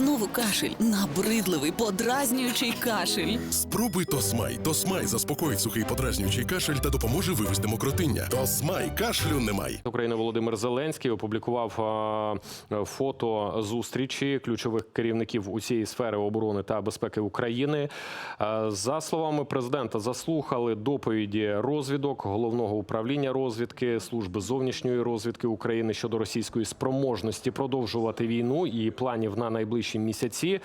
Знову кашель, набридливий, подразнюючий кашель. Спробуй Тосмай. Тосмай заспокоїть сухий подразнюючий кашель та допоможе вивести мокротиння. Тосмай кашлю немає. України Володимир Зеленський опублікував е, фото зустрічі ключових керівників усієї сфери оборони та безпеки України. Е, За словами президента, заслухали доповіді розвідок головного управління розвідки служби зовнішньої розвідки України щодо російської спроможності продовжувати війну і планів на найближчі місяці.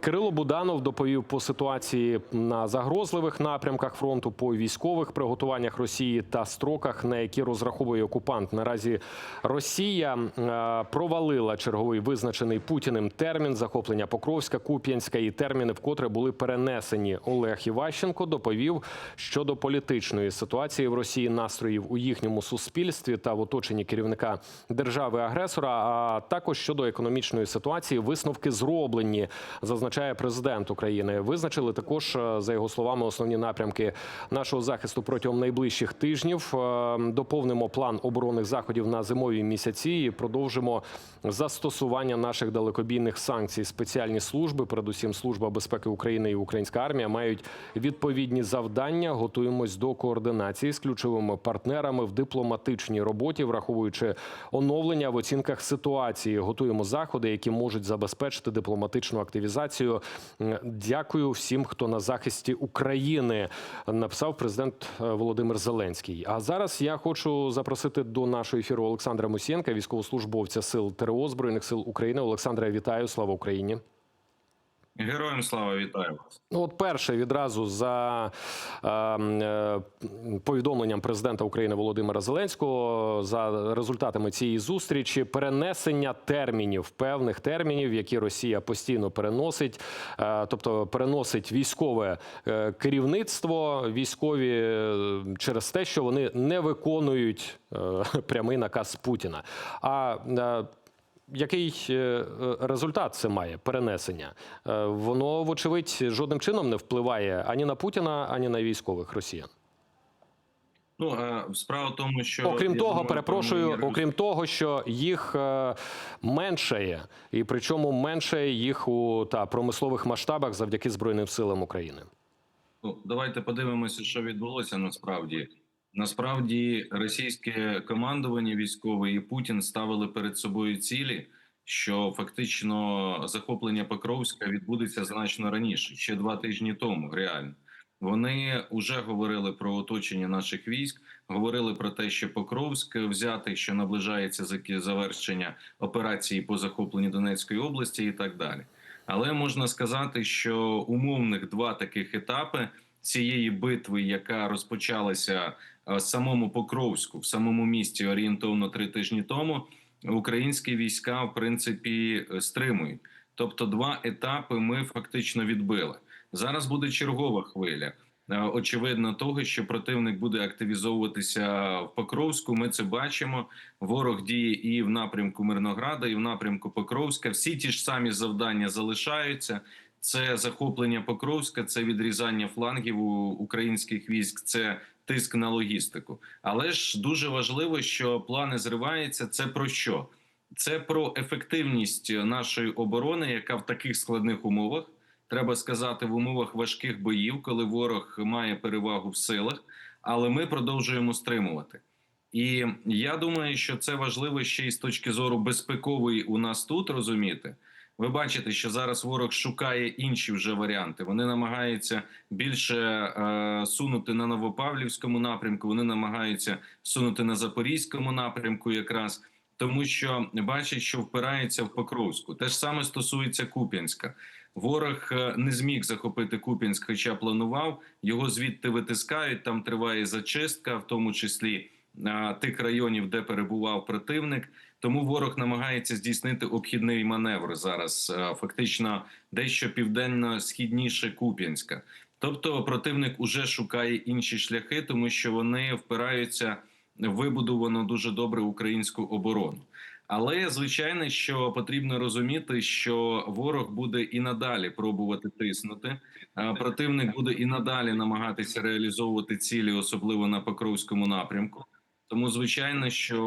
Кирило Буданов доповів по ситуації на загрозливих напрямках фронту, по військових приготуваннях Росії та строках, на які розраховує окупант. Наразі Росія е, провалила черговий визначений Путіним термін захоплення Покровська, Куп'янська і терміни, вкотре були перенесені. Олег Іващенко доповів щодо політичної ситуації в Росії, настроїв у їхньому суспільстві та в оточенні керівника держави-агресора, а також щодо економічної ситуації. Висновки зроблені, зазначає президент України. Визначили також е, за його словами основні напрямки нашого захисту протягом найближчих тижнів. Е, Доповнимо план оборонних заходів на зимові місяці і продовжимо застосування наших далекобійних санкцій. Спеціальні служби, передусім служба безпеки України і українська армія, мають відповідні завдання. Готуємось до координації з ключовими партнерами в дипломатичній роботі, враховуючи оновлення в оцінках ситуації. Готуємо заходи, які можуть забезпечити дипломатичну активізацію. Дякую всім, хто на захисті України, написав президент е, Володимир Зеленський. А зараз я хочу запросити до нашого ефіру Олександра Мусієнка, військовослужбовця сил ТРО збройних сил України. Олександра, вітаю! Слава Україні! Героям слава вітаю вас. Ну, от перше відразу за е, е, повідомленням президента України Володимира Зеленського за результатами цієї зустрічі перенесення термінів певних термінів, які Росія постійно переносить, е, тобто переносить військове е, керівництво, військові е, через те, що вони не виконують е, прямий наказ Путіна. А е, який е, результат це має перенесення? Е, Воно, вочевидь, жодним чином не впливає ані на Путіна, ані на військових росіян. Ну е, справа в тому, що Окрім того, думаю, перепрошую, пане окрім того, що їх е, меншає, і причому меншає їх у та промислових масштабах завдяки Збройним силам України. Ну, давайте подивимося, що відбулося насправді. Насправді, російське командування військове і Путін ставили перед собою цілі, що фактично захоплення Покровська відбудеться значно раніше, ще два тижні тому. Реально вони вже говорили про оточення наших військ, говорили про те, що Покровськ взяти, що наближається завершення операції по захопленню Донецької області, і так далі. Але можна сказати, що умовних два таких етапи цієї битви, яка розпочалася самому Покровську, в самому місті орієнтовно три тижні тому, українські війська в принципі е, стримують. Тобто, два етапи ми фактично відбили. Зараз буде чергова хвиля. Е, Очевидно, того, що противник буде активізовуватися в Покровську. Ми це бачимо. Ворог діє і в напрямку Мирнограда, і в напрямку Покровська. Всі ті ж самі завдання залишаються. Це захоплення Покровська, це відрізання флангів у українських військ, це тиск на логістику. Але ж дуже важливо, що плани зриваються. Це про що? Це про ефективність нашої оборони, яка в таких складних умовах треба сказати, в умовах важких боїв, коли ворог має перевагу в силах, але ми продовжуємо стримувати. І я думаю, що це важливо ще й з точки зору безпекової у нас тут розуміти. Ви бачите, що зараз ворог шукає інші вже варіанти. Вони намагаються більше е, сунути на Новопавлівському напрямку. Вони намагаються сунути на Запорізькому напрямку, якраз тому, що бачать, що впираються в Покровську. Те ж саме стосується Куп'янська. Ворог е, не зміг захопити Куп'янськ, хоча планував. Його звідти витискають. Там триває зачистка, в тому числі е, тих районів, де перебував противник. Тому ворог намагається здійснити обхідний маневр зараз, е, фактично дещо південно-східніше Куп'янська. Тобто, противник уже шукає інші шляхи, тому що вони впираються в вибудовану дуже добре українську оборону. Але звичайно, що потрібно розуміти, що ворог буде і надалі пробувати тиснути. а Противник буде і надалі намагатися реалізовувати цілі, особливо на Покровському напрямку. Тому, звичайно, що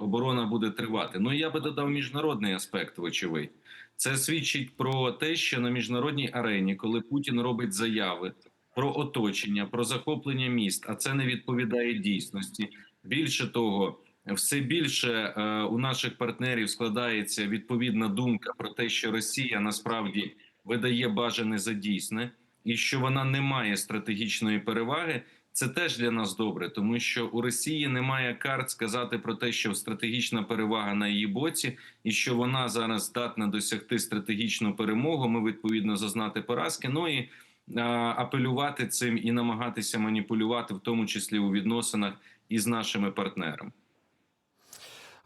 оборона буде тривати. Ну я би додав міжнародний аспект, вочевидь, Це свідчить про те, що на міжнародній арені, коли Путін робить заяви про оточення, про захоплення міст, а це не відповідає дійсності. Більше того, все більше е, у наших партнерів складається відповідна думка про те, що Росія насправді видає бажане за дійсне, і що вона не має стратегічної переваги. Це теж для нас добре, тому що у Росії немає карт сказати про те, що стратегічна перевага на її боці, і що вона зараз здатна досягти стратегічну перемогу. Ми відповідно зазнати поразки. Ну і а, апелювати цим і намагатися маніпулювати, в тому числі у відносинах із нашими партнерами.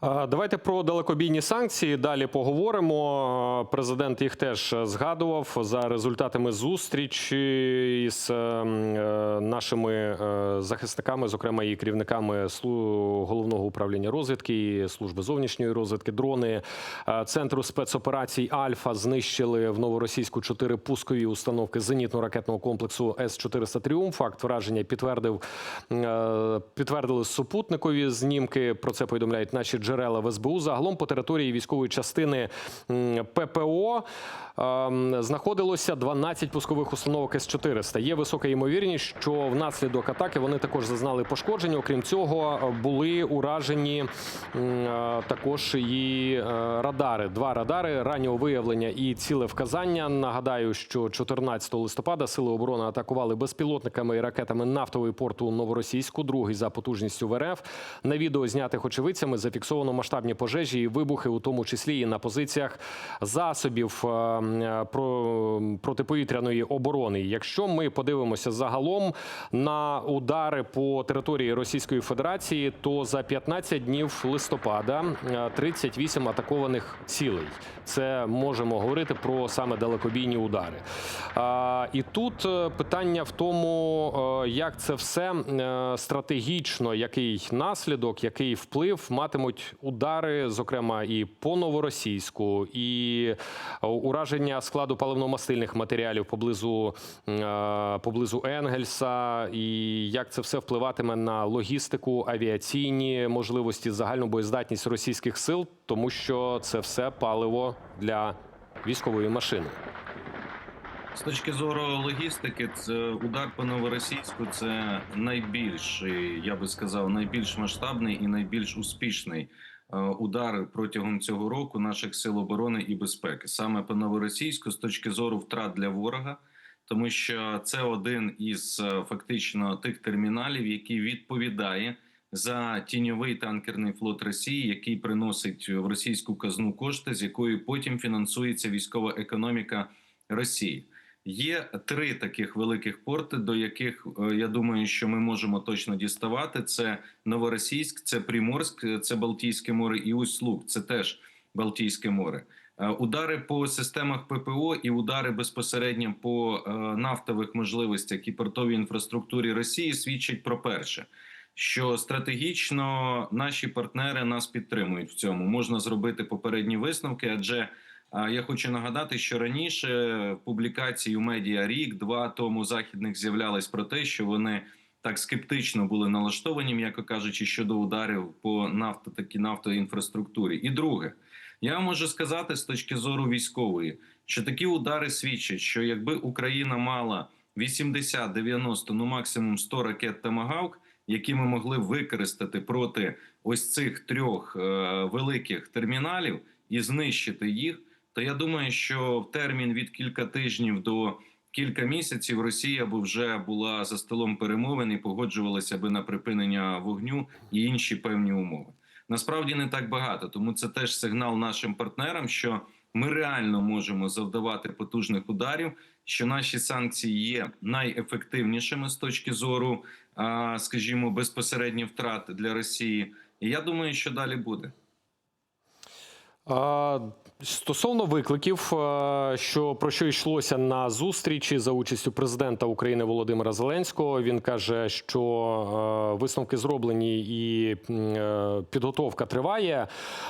Давайте про далекобійні санкції далі поговоримо. Президент їх теж згадував за результатами зустрічі із е, е, нашими е, захисниками, зокрема і керівниками головного управління розвідки, і служби зовнішньої розвідки. Дрони е, центру спецоперацій Альфа знищили в новоросійську чотири пускові установки зенітно-ракетного комплексу С 400 Тріумф. Факт враження підтвердив е, підтвердили супутникові знімки. Про це повідомляють наші джерела в СБУ. Загалом по території військової частини ППО ем, знаходилося 12 пускових установок С-400. Є висока ймовірність, що внаслідок атаки вони також зазнали пошкодження. Окрім цього, були уражені е, також і е, радари. Два радари раннього виявлення і ціле вказання. Нагадаю, що 14 листопада сили оборони атакували безпілотниками і ракетами нафтовий порт у Новоросійську, другий за потужністю в РФ. На відео знятих очевидцями зафіксовано масштабні пожежі і вибухи, у тому числі і на позиціях засобів е, про протиповітряної оборони. Якщо ми подивимося загалом на удари по території Російської Федерації, то за 15 днів листопада е, 38 атакованих цілей. Це можемо говорити про саме далекобійні удари. І тут е, питання в тому, е, як це все е, стратегічно, який наслідок, який вплив матимуть удари, зокрема і по новоросійську, і е, ураження складу паливно-мастильних матеріалів поблизу, е, поблизу Енгельса, і як це все впливатиме на логістику, авіаційні можливості, загальну боєздатність російських сил, тому що це все паливо для військової машини. З точки зору логістики, це удар по новоросійську це найбільший, я би сказав, найбільш масштабний і найбільш успішний е, удар протягом цього року наших сил оборони і безпеки, саме по новоросійську, з точки зору втрат для ворога, тому що це один із е, фактично тих терміналів, який відповідає за тіньовий танкерний флот Росії, який приносить в російську казну кошти, з якої потім фінансується військова економіка Росії. Є три таких великих порти, до яких е, я думаю, що ми можемо точно діставати: це Новоросійськ, це Приморськ, е, це Балтійське море і Усть-Луг, це теж Балтійське море. Е, Удари по системах ППО і удари безпосередньо по нафтових можливостях і портовій інфраструктурі Росії свідчать про перше, що стратегічно наші партнери нас підтримують в цьому. Можна зробити попередні висновки, адже я хочу нагадати, що раніше публікації у медіа рік-два тому західних з'являлось про те, що вони так скептично були налаштовані, м'яко кажучи, щодо ударів по нафто такі нафтовій інфраструктурі. І друге, я можу сказати з точки зору військової, що такі удари свідчать, що якби Україна мала 80, 90, ну максимум 100 ракет Томагавк, які ми могли використати проти ось цих трьох е, великих терміналів і знищити їх то я думаю, що в термін від кілька тижнів до кілька місяців Росія б вже була за столом перемовин і погоджувалася би на припинення вогню і інші певні умови. Насправді не так багато, тому це теж сигнал нашим партнерам, що ми реально можемо завдавати потужних ударів. Що наші санкції є найефективнішими з точки зору, скажімо, безпосередньо втрат для Росії. І я думаю, що далі буде. Стосовно викликів, е, що про що йшлося на зустрічі за участю президента України Володимира Зеленського, він каже, що е, висновки зроблені і е, підготовка триває.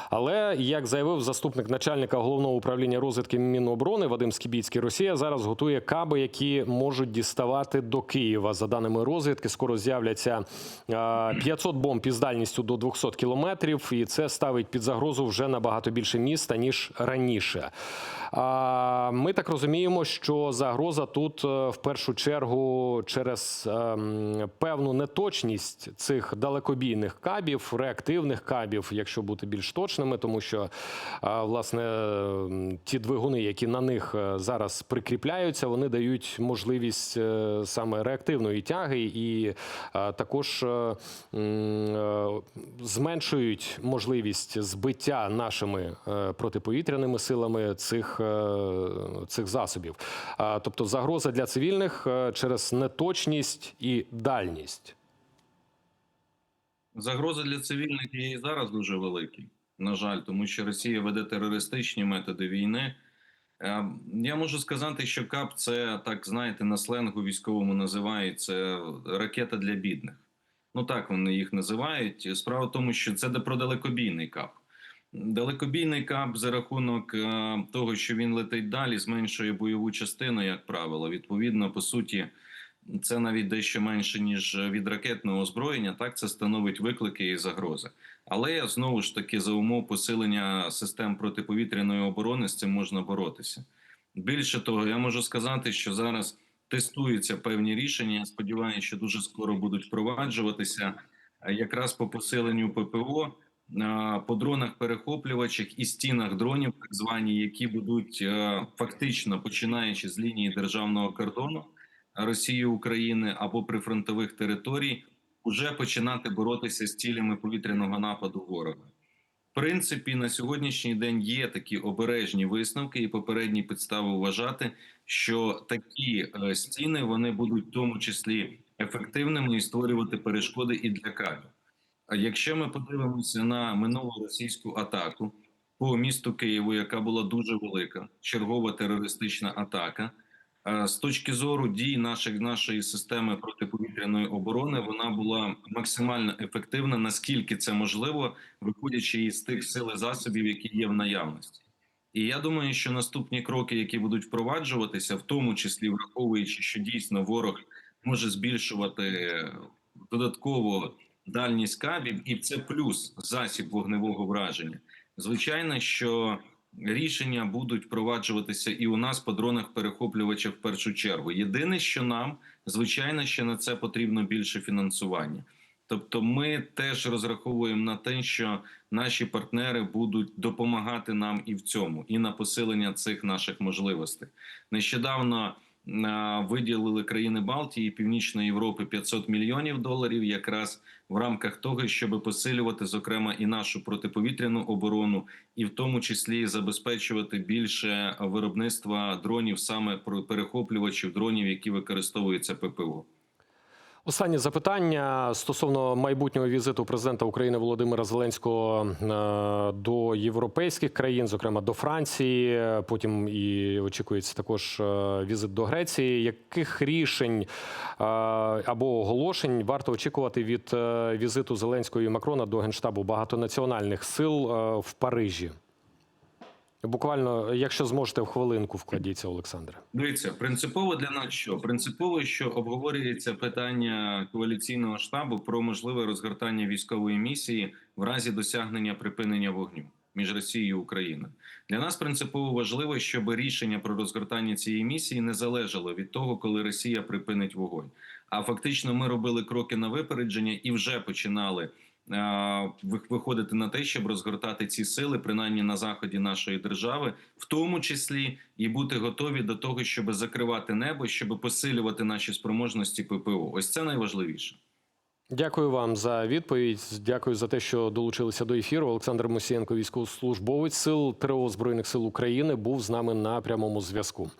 Але як заявив заступник начальника головного управління розвідки Міноборони Вадим Скібіцький, Росія зараз готує каби, які можуть діставати до Києва. За даними розвідки, скоро з'являться е, 500 бомб із дальністю до 200 кілометрів, і це ставить під загрозу вже набагато більше міста ніж раніше. Ми так розуміємо, що загроза тут е, в першу чергу через ем, певну неточність цих далекобійних кабів, реактивних кабів, якщо бути більш точними, тому що власне ем, ті двигуни, які на них е, зараз прикріпляються, вони дають можливість е, саме реактивної тяги і е, також е, е, зменшують можливість збиття нашими е, протиповітряними силами цих, е, цих засобів. Тобто загроза для цивільних е, через неточність і дальність. Загроза для цивільних є і зараз дуже великі. На жаль, тому що Росія веде терористичні методи війни. Е, Я можу сказати, що КАП це так знаєте на сленгу військовому називають це ракета для бідних. Ну так вони їх називають. Справа в тому, що це про далекобійний КАП. Далекобійний КАП за рахунок е, того, що він летить далі, зменшує бойову частину, як правило. Відповідно, по суті, це навіть дещо менше ніж від ракетного озброєння. Так це становить виклики і загрози. Але знову ж таки за умов посилення систем протиповітряної оборони з цим можна боротися. Більше того, я можу сказати, що зараз тестуються певні рішення. Я сподіваюся, що дуже скоро будуть впроваджуватися якраз по посиленню ППО. По дронах перехоплювачах і стінах дронів, так звані, які будуть е, фактично починаючи з лінії державного кордону Росії України або прифронтових територій, вже починати боротися з цілями повітряного нападу ворога. В принципі, на сьогоднішній день є такі обережні висновки і попередні підстави вважати, що такі е, стіни вони будуть в тому числі ефективними і створювати перешкоди і для кабів. Якщо ми подивимося на минулу російську атаку по місту Києву, яка була дуже велика, чергова терористична атака. Е, З точки зору дій наших нашої системи протиповітряної оборони, вона була максимально ефективна, наскільки це можливо, виходячи із тих сил і засобів, які є в наявності. І я думаю, що наступні кроки, які будуть впроваджуватися, в тому числі враховуючи, що дійсно ворог може збільшувати додатково дальність кабів, і це плюс засіб вогневого враження. Звичайно, що рішення будуть впроваджуватися і у нас по дронах перехоплювачах в першу чергу. Єдине, що нам звичайно, що на це потрібно більше фінансування. Тобто, ми теж розраховуємо на те, що наші партнери будуть допомагати нам і в цьому, і на посилення цих наших можливостей. Нещодавно виділили країни Балтії і Північної Європи 500 мільйонів доларів, якраз в рамках того, щоб посилювати, зокрема, і нашу протиповітряну оборону, і в тому числі забезпечувати більше виробництва дронів, саме перехоплювачів дронів, які використовуються ППО. Останнє запитання стосовно майбутнього візиту президента України Володимира Зеленського е, до європейських країн, зокрема до Франції. Потім і очікується також е, візит до Греції. Яких рішень е, або оголошень варто очікувати від візиту Зеленського і Макрона до генштабу багатонаціональних сил в Парижі? Буквально, якщо зможете в хвилинку, вкладіться, Олександре. Дивіться, принципово для нас що? Принципово, що обговорюється питання коаліційного штабу про можливе розгортання військової місії в разі досягнення припинення вогню між Росією і Україною. Для нас принципово важливо, щоб рішення про розгортання цієї місії не залежало від того, коли Росія припинить вогонь. А фактично, ми робили кроки на випередження і вже починали. Е, Виходити на те, щоб розгортати ці сили, принаймні на заході нашої держави, в тому числі і бути готові до того, щоб закривати небо, щоб посилювати наші спроможності ППО. Ось це найважливіше. Дякую вам за відповідь. Дякую за те, що долучилися до ефіру. Олександр Мусієнко, військовослужбовець сил ТРО Збройних сил України, був з нами на прямому зв'язку.